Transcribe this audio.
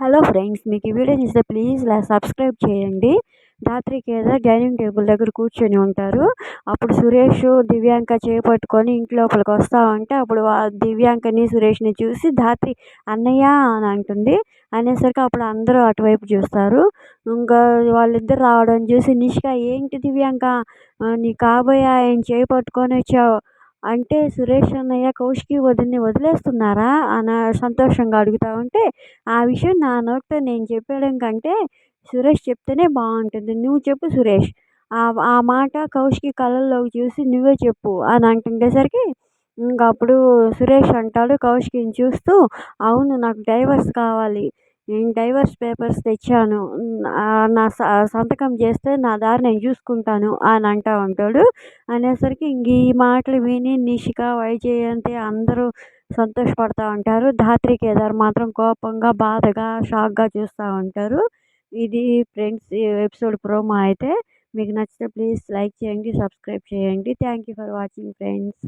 Hello friends మీకు ఈ video చూస్తే ప్లీజ్ ఇలా సబ్స్క్రైబ్ చేయండి. రాత్రికి ఏదో డైనింగ్ టేబుల్ దగ్గర కూర్చొని ఉంటారు. అప్పుడు సురేష్ దివ్యాంక చేపట్టుకొని ఇంటి లోపలికి వస్తూ ఉంటే అప్పుడు దివ్యాంకని సురేష్ని చూసి ధాత్రి అన్నయ్య అని అంటుంది. అనేసరికి అప్పుడు అందరూ అటువైపు చూస్తారు. ఇంకా వాళ్ళిద్దరు రావడం చూసి నిష్క ఏంటి దివ్యాంక? నీ కాబోయే ఆయన చేయి పట్టుకొని వచ్చావు. అంటే సురేష్ అన్నయ్య కౌశికి వదిన్ని వదిలేస్తున్నారా? అని సంతోషంగా అడుగుతూ ఉంటే ఆ విషయం నా నోటితో నేను చెప్పడం కంటే సురేష్ చెప్తేనే బాగుంటుంది. నువ్వు చెప్పు సురేష్. ఆ మాట కౌశికి కళ్ళల్లోకి చూసి నువ్వే చెప్పు అని అంటుండేసరికి ఇంకా అప్పుడు సురేష్ అంటాడు కౌశికిని చూస్తూ అవును నాకు డైవర్స్ కావాలి. నేను డైవర్స్ పేపర్స్ తెచ్చాను. నా సంతకం చేస్తే నా దారి నేను చూసుకుంటాను అని అంటూ ఉంటాడు. అనేసరికి ఇంక ఈ మాటలు విని నిషిక వైజయంతి అందరూ సంతోషపడుతూ ఉంటారు. ధాత్రి కేదార్ మాత్రం కోపంగా బాధగా షాక్గా చూస్తూ ఉంటారు. ఇది ఫ్రెండ్స్ ఎపిసోడ్ ప్రోమో అయితే మీకు నచ్చితే ప్లీజ్ లైక్ చేయండి సబ్స్క్రైబ్ చేయండి. Thank you for watching friends.